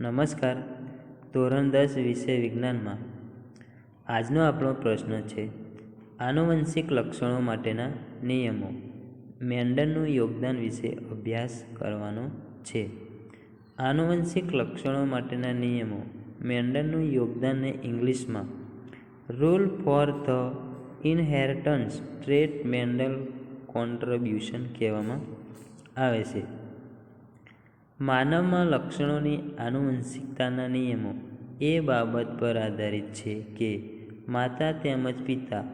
નમસ્કાર. ધોરણ દસ વિષય વિજ્ઞાનમાં. આજનો આપણો પ્રશ્ન છે, આનુવંશિક લક્ષણો માટેના નિયમો. મેન્ડલનું યોગદાન વિશે અભ્યાસ કરવાનો છે. આનુવંશિક લક્ષણો માટેના નિયમો. મેન્ડલનું યોગદાનને ઇંગ્લિશમાં rule for the inheritance trait Mendel contribution કહેવામાં આવે છે. માનવમાં લક્ષણોની આનુવંશિકતાના નિયમો એ બાબત પર આધારિત છે કે માતા તેમજ પિતા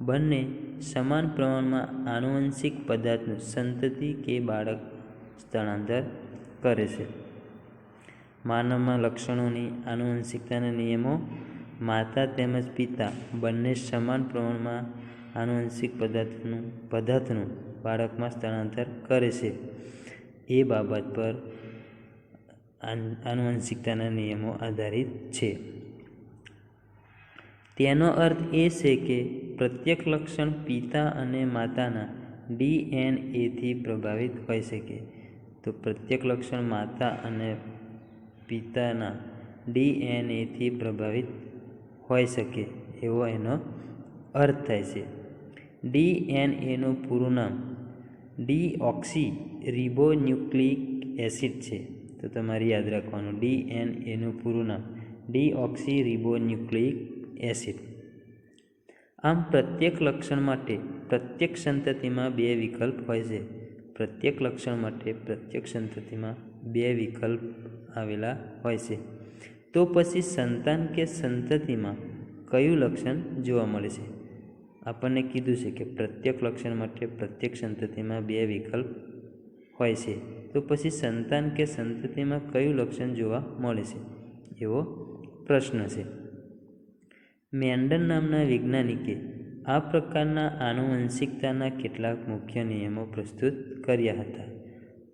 બંને સમાન પ્રમાણમાં આનુવંશિક પદાર્થનું સંતતિ કે બાળક સ્થળાંતર કરે છે. માનવમાં લક્ષણોની આનુવંશિકતાના નિયમો માતા તેમજ પિતા બંને સમાન પ્રમાણમાં આનુવંશિક પદાર્થનું પદાર્થનું બાળકમાં સ્થળાંતર કરે છે. એ બાબત પર આનુવંશિકતાના નિયમો આધારિત છે. તેનો અર્થ એ છે કે પ્રત્યેક લક્ષણ પિતા અને માતાના ડીએનએથી પ્રભાવિત હોઈ શકે. તો પ્રત્યેક લક્ષણ માતા અને પિતાના ડીએનએથી પ્રભાવિત હોઈ શકે એવો એનો અર્થ થાય છે. ડીએનએનું પૂરું નામ ડીઓક્સી રિબોન્યુક્લિક એસિડ છે. તો તમારે યાદ રાખવાનું. ડી એન એનું પૂરું નામ. ડીઓક્સી રિબોન્યુક્લિક એસિડ આમ પ્રત્યેક લક્ષણ માટે પ્રત્યેક સંતતિમાં બે વિકલ્પ હોય છે. પ્રત્યેક લક્ષણ માટે પ્રત્યેક સંતતિમાં બે વિકલ્પ આવેલા હોય છે. તો પછી સંતાન કે સંતતિમાં કયું લક્ષણ જોવા મળે છે? આપણને કીધું છે કે પ્રત્યેક લક્ષણ માટે પ્રત્યેક સંતતિમાં બે વિકલ્પ હોય છે. તો પછી સંતાન કે સંતતિમાં કયું લક્ષણ જોવા મળે છે? એવો પ્રશ્ન છે. મેન્ડન નામના વૈજ્ઞાનિકે આ પ્રકારના આનુવંશિકતાના કેટલાક મુખ્ય નિયમો પ્રસ્તુત કર્યા હતા.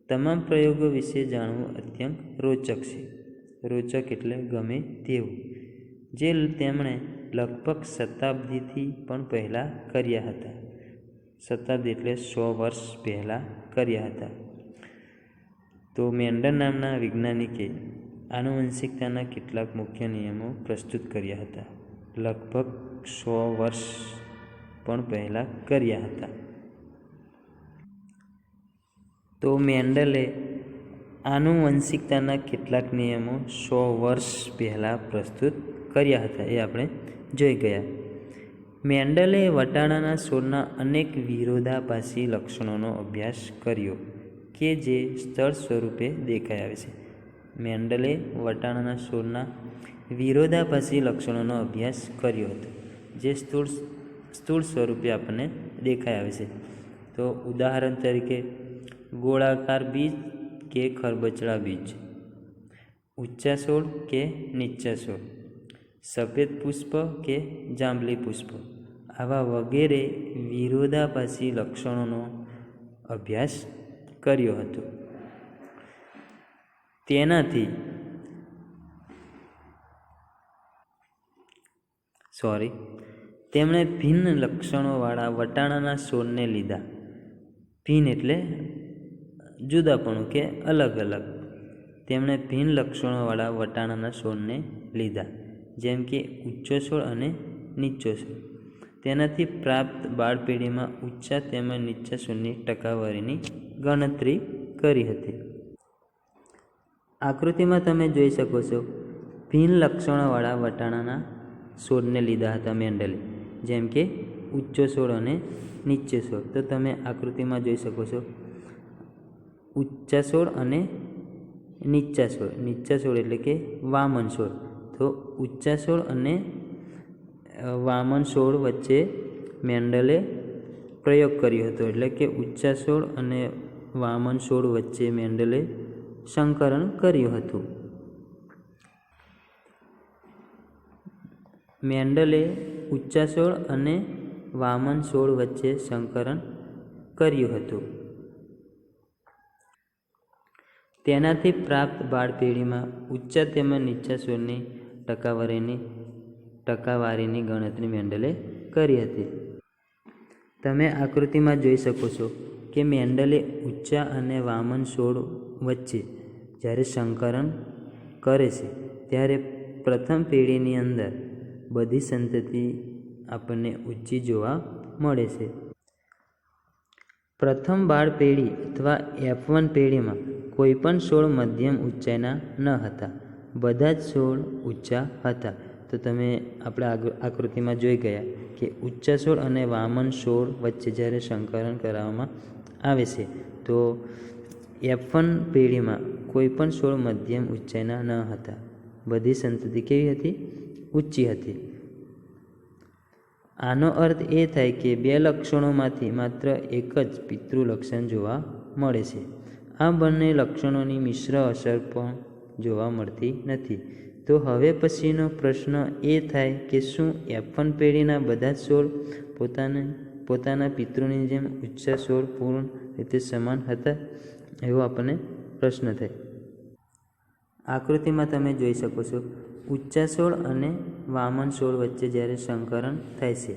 તમામ પ્રયોગો વિશે જાણવું અત્યંત રોચક છે. રોચક એટલે ગમે તેવું, જે તેમણે લગભગ શતાબ્દીથી પણ પહેલાં કર્યા હતા. શતાબ્દી એટલે સો વર્ષ પહેલાં કર્યા હતા. તો મેન્ડર નામના વૈજ્ઞાનિકે આનુવંશિકતાના કેટલાક મુખ્ય નિયમો પ્રસ્તુત કર્યા હતા. લગભગ સો વર્ષ પણ પહેલાં કર્યા હતા. તો મેન્ડલે આનુવંશિકતાના કેટલાક નિયમો સો વર્ષ પહેલાં પ્રસ્તુત કર્યા હતા એ આપણે જોઈ ગયા. મેન્ડલે વટાણાના છોડના અનેક વિરોધાભાસી લક્ષણોનો અભ્યાસ કર્યો. કે જે સ્થળ સ્વરૂપે દેખાઈ આવે છે. મેન્ડલે વટાણાના છોડના વિરોધાભાસી લક્ષણોનો અભ્યાસ કર્યો હતો, જે સ્થૂળ સ્થૂળ સ્વરૂપે આપણને દેખાઈ આવે છે. તો ઉદાહરણ તરીકે, ગોળાકાર બીજ કે ખરબચડા બીજ ઊંચા છોડ કે નીચા છોડ સફેદ પુષ્પ કે જાંબલી પુષ્પ, આવા વગેરે વિરોધાભાસી લક્ષણોનો અભ્યાસ કર્યો હતો. તેનાથી સોરી તેમણે ભિન્ન લક્ષણોવાળા વટાણાના છોડને લીધા. ભિન્ન એટલે જુદાપણું કે અલગ અલગ. તેમણે ભિન્ન લક્ષણોવાળા વટાણાના છોડને લીધા, જેમ કે ઊંચો છોડ અને નીચો છોડ. તેનાથી પ્રાપ્ત બાળ પેઢીમાં ઊંચા તેમજ નીચા છોડની ટકાવારીની ગણતરી કરી હતી. આકૃતિમાં તમે જોઈ શકો છો, ભિન્ન લક્ષણોવાળા વટાણાના છોડને લીધા હતા મેન્ડલે. જેમ કે ઊંચો છોડ અને નીચે છોડ. તો તમે આકૃતિમાં જોઈ શકો છો ઊંચા છોડ અને નીચા છોડ. નીચા છોડ એટલે કે વામન છોડ. તો ઊંચા છોડ અને વામન છોડ વચ્ચે મેન્ડલે પ્રયોગ કર્યો હતો. એટલે કે ઊંચા છોડ અને વામન છોડ વચ્ચે મેન્ડલે સંકરણ કર્યું હતું. મેન્ડલે ઊંચા છોડ અને વામન છોડ વચ્ચે સંકરણ કર્યું હતું. તેનાથી પ્રાપ્ત બાળ પેઢીમાં ઊંચા તેમજ નીચા સોળની ટકાવારીની ટકાવારીની ગણતરી મેન્ડલે કરી હતી. તમે આકૃતિમાં જોઈ શકો છો કે મેન્ડલે ઊંચા અને વામન છોડ વચ્ચે જ્યારે સંકરણ કરે છે, ત્યારે પ્રથમ પેઢીની અંદર બધી સંતતિ આપણને ઊંચી જોવા મળે છે. પ્રથમ બાળ પેઢી અથવા એફ વન પેઢીમાં કોઈપણ છોડ મધ્યમ ઊંચાઈના ન હતા. બધા જ છોડ ઊંચા હતા. તો તમે આપણે આકૃતિમાં જોઈ ગયા કે ઊંચા છોડ અને વામન છોડ વચ્ચે જ્યારે સંકલન કરાવવામાં આવે છે. તો એફ પેઢીમાં કોઈપણ છોડ મધ્યમ ઊંચાઈના ન હતા. બધી સંતતિ કેવી હતી? ઊંચી હતી. આનો અર્થ એ થાય કે બે લક્ષણોમાંથી માત્ર એક જ પિતૃ લક્ષણ જોવા મળે છે. આ બંને લક્ષણોની મિશ્ર અસર પણ જોવા મળતી નથી. તો હવે પછીનો પ્રશ્ન એ થાય કે શું એફન પેઢીના બધા જ છોડ પોતાને પોતાના પિતૃની જેમ ઉચ્ચા છોડ પૂર્ણ રીતે સમાન હતા એવો આપણને પ્રશ્ન થાય. આકૃતિમાં તમે જોઈ શકો છો ઉચ્ચા છોડ અને વામન છોડ વચ્ચે જ્યારે સંકરણ થાય છે,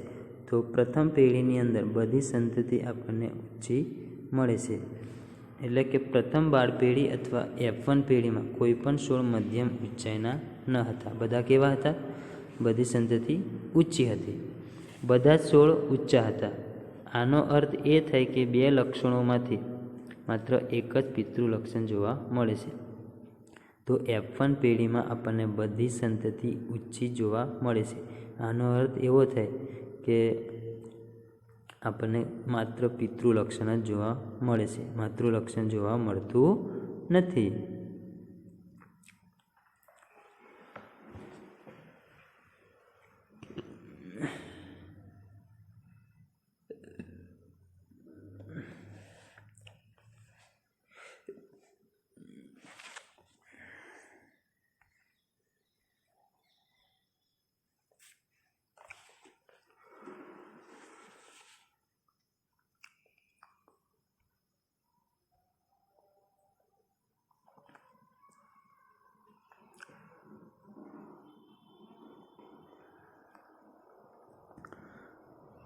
તો પ્રથમ પેઢીની અંદર બધી સંતતિ આપણને ઊંચી મળે છે. એટલે કે પ્રથમ બાળ પેઢી અથવા એફ વન પેઢીમાં કોઈ પણ છોડ મધ્યમ ઊંચાઈના ન હતા. બધા કેવા હતા? બધી સંતતિ ઊંચી હતી. બધા જ છોડ ઊંચા હતા. આનો અર્થ એ થાય કે બે લક્ષણોમાંથી માત્ર એક જ પિતૃ લક્ષણ જોવા મળે છે. તો એફ વન પેઢીમાં આપણને બધી સંતતિ ઊંચી જોવા મળે છે. આનો અર્થ એવો થાય કે આપણને માત્ર પિતૃલક્ષણ જ જોવા મળે છે. માતૃલક્ષણ જોવા મળતું નથી.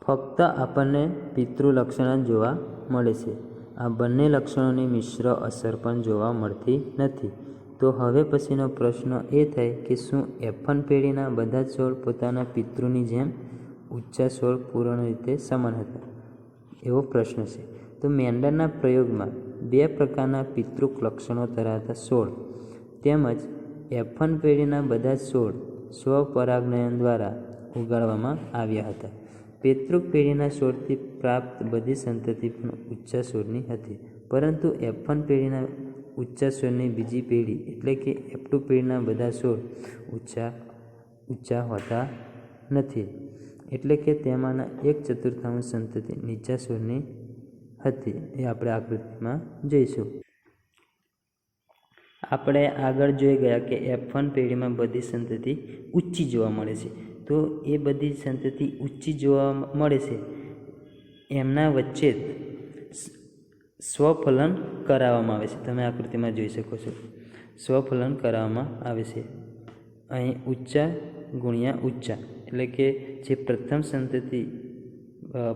ફક્ત આપણને પિતૃ લક્ષણ જ જોવા મળે છે. આ બંને લક્ષણોની મિશ્ર અસર પણ જોવા મળતી નથી. તો હવે પછીનો પ્રશ્ન એ થાય કે શું એફન પેઢીના બધા જ છોડ પોતાના પિતૃની જેમ ઊંચા છોડ પૂર્ણ રીતે સમાન હતા? એવો પ્રશ્ન છે. તો મેન્ડરના પ્રયોગમાં બે પ્રકારના પિતૃક લક્ષણો ધરાવતા છોડ તેમજ એફન પેઢીના બધા જ છોડ સ્વપરાગનયન દ્વારા ઉગાડવામાં આવ્યા હતા. પિતૃક પેઢીના છોડથી પ્રાપ્ત બધી સંતતિ પણ ઉચ્ચા છોડની હતી. પરંતુ એફન પેઢીના ઉચ્ચા છોડની બીજી પેઢી એટલે કે એફ ટુ પેઢીના બધા છોડ ઊંચા ઊંચા હોતા નથી. એટલે કે તેમાંના એક ચતુર્થાંશ સંતતિ નીચા છોડની હતી. એ આપણે આકૃતિમાં જોઈશું. આપણે આગળ જોઈ ગયા કે એફ પેઢીમાં બધી સંતતિ ઊંચી જોવા મળે છે. તો એ બધી સંતતિ ઊંચી જોવા મળે છે. એમના વચ્ચે સ્વફલન કરાવવામાં આવે છે. તમે આકૃતિમાં જોઈ શકો છો. સ્વફલન કરાવવામાં આવે છે. અહીં ઊંચા ગુણ્યા ઊંચા. એટલે કે જે પ્રથમ સંતતિ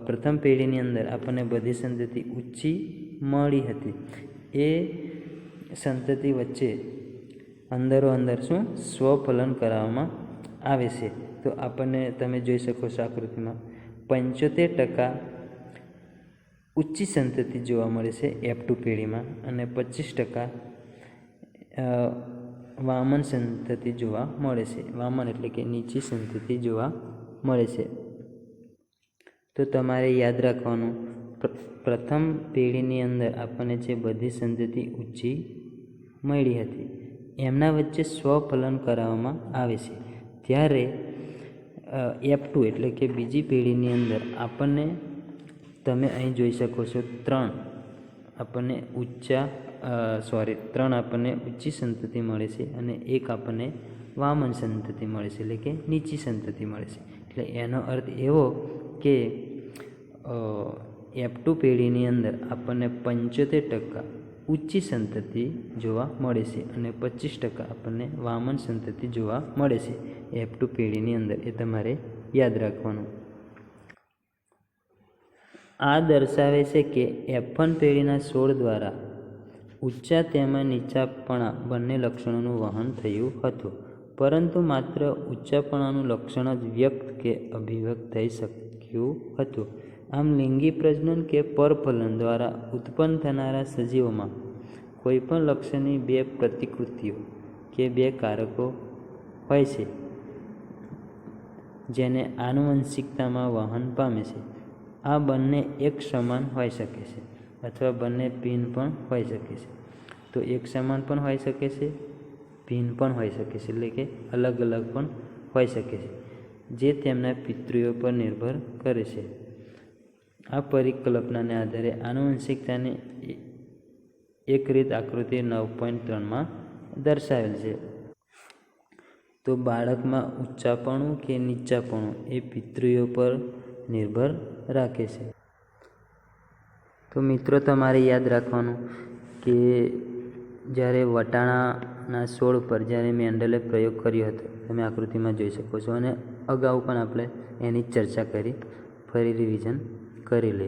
પ્રથમ પેઢીની અંદર આપણને બધી સંતતિ ઊંચી મળી હતી. એ સંતતિ વચ્ચે અંદરો અંદર શું? સ્વફલન કરાવવામાં આવે છે. તો આપણને તમે જોઈ શકો છો આકૃતિમાં પંચોતેર ટકા ઊંચી સંતતિ જોવા મળે છે એફ ટુ પેઢીમાં અને પચીસ ટકા વામન સંતતિ જોવા મળે છે. વામન એટલે કે નીચી સંતતિ જોવા મળે છે. તો તમારે યાદ રાખવાનું પ્રથમ પેઢીની અંદર આપણને જે બધી સંતતિ ઊંચી મળી હતી, એમના વચ્ચે સ્વફલન કરાવવામાં આવે છે. ત્યારે એફ ટુ એટલે કે બીજી પેઢીની અંદર આપણને તમે અહીં જોઈ શકો છો ત્રણ આપણને ઊંચા સોરી ત્રણ આપણને ઊંચી સંતતિ મળે છે અને એક આપણને વામન સંતતિ મળે છે એટલે કે નીચી સંતતિ મળે છે. એટલે એનો અર્થ એવો કે એફ ટુ પેઢીની અંદર આપણને પંચોતેર ટકા ઊંચી સંતતિ જોવા મળે છે અને પચીસ ટકા આપણને વામન સંતતિ જોવા મળે છે. એફ ટુ પેઢીની અંદર એ તમારે યાદ રાખવાનું. આ દર્શાવે છે કે એફ પેઢીના છોડ દ્વારા ઊંચા તેમજ નીચાપણા બંને લક્ષણોનું વહન થયું હતું. પરંતુ માત્ર ઊંચાપણાનું લક્ષણ જ વ્યક્ત કે અભિવ્યક્ત થઈ શક્યું હતું. આમ લિંગી પ્રજનન કે પરફલન દ્વારા ઉત્પન્ન થનારા સજીવોમાં કોઈપણ લક્ષણની બે પ્રતિકૃતિઓ કે બે કારકો હોય છે, જેને આનુવંશિકતામાં વહન પામે છે. આ બંને એક સમાન હોઈ શકે છે અથવા બંને ભિન્ન પણ હોઈ શકે છે. તો એક સમાન પણ હોઈ શકે છે, ભિન્ન પણ હોઈ શકે છે, એટલે કે અલગ અલગ પણ હોઈ શકે છે, જે તેમના પિતૃઓ પર નિર્ભર કરે છે. આ પરિકલ્પનાને આધારે આનુવંશિકતાની એક રીત આકૃતિ નવ પોઈન્ટ ત્રણમાં દર્શાવેલ છે. તો બાળકમાં ઊંચાપણું કે નીચાપણું એ પિતૃઓ પર નિર્ભર રાખે છે. તો મિત્રો, તમારે યાદ રાખવાનું કે જ્યારે વટાણાના છોડ પર જ્યારે મેન્ડલે પ્રયોગ કર્યો હતો, તમે આકૃતિમાં જોઈ શકો છો અને અગાઉ પણ આપણે એની ચર્ચા કરી, ફરી રિવિઝન કરી લે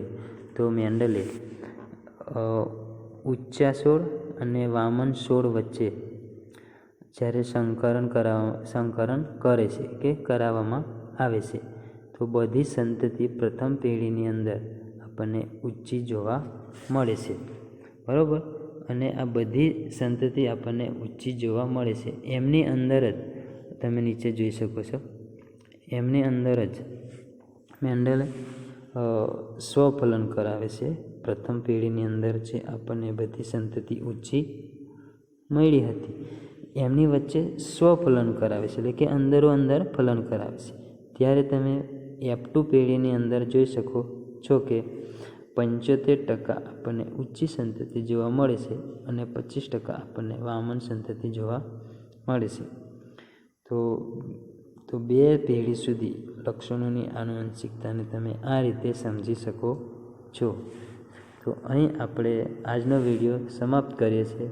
તો મેન્ડલે ઊંચા છોડ અને વામન છોડ વચ્ચે જ્યારે સંકરણ કરાવવા સંકરણ કરે છે કે કરાવવામાં આવે છે, તો બધી સંતતિ પ્રથમ પેઢીની અંદર આપણને ઊંચી જોવા મળે છે. બરાબર? અને આ બધી સંતતિ આપણને ઊંચી જોવા મળે છે. એમની અંદર જ, તમે નીચે જોઈ શકો છો, એમની અંદર જ મેન્ડલે સ્વફલન કરાવે છે. પ્રથમ પેઢીની અંદર જે આપણને બધી સંતતિ ઊંચી મળી હતી, એમની વચ્ચે સ્વફલન કરાવે છે, એટલે કે અંદરો અંદર ફલન કરાવે છે. ત્યારે તમે એફ ટુ પેઢીની અંદર જોઈ શકો છો કે પંચોતેર ટકા આપણને ઊંચી સંતતિ જોવા મળે છે અને પચીસ ટકા આપણને વામન સંતતિ જોવા મળે છે. તો તો બે પેઢી સુધી લક્ષણોની આનુવંશિકતાને તમે આ રીતે સમજી શકો છો. તો અહીં આપણે આજનો વીડિયો સમાપ્ત કરીએ છીએ.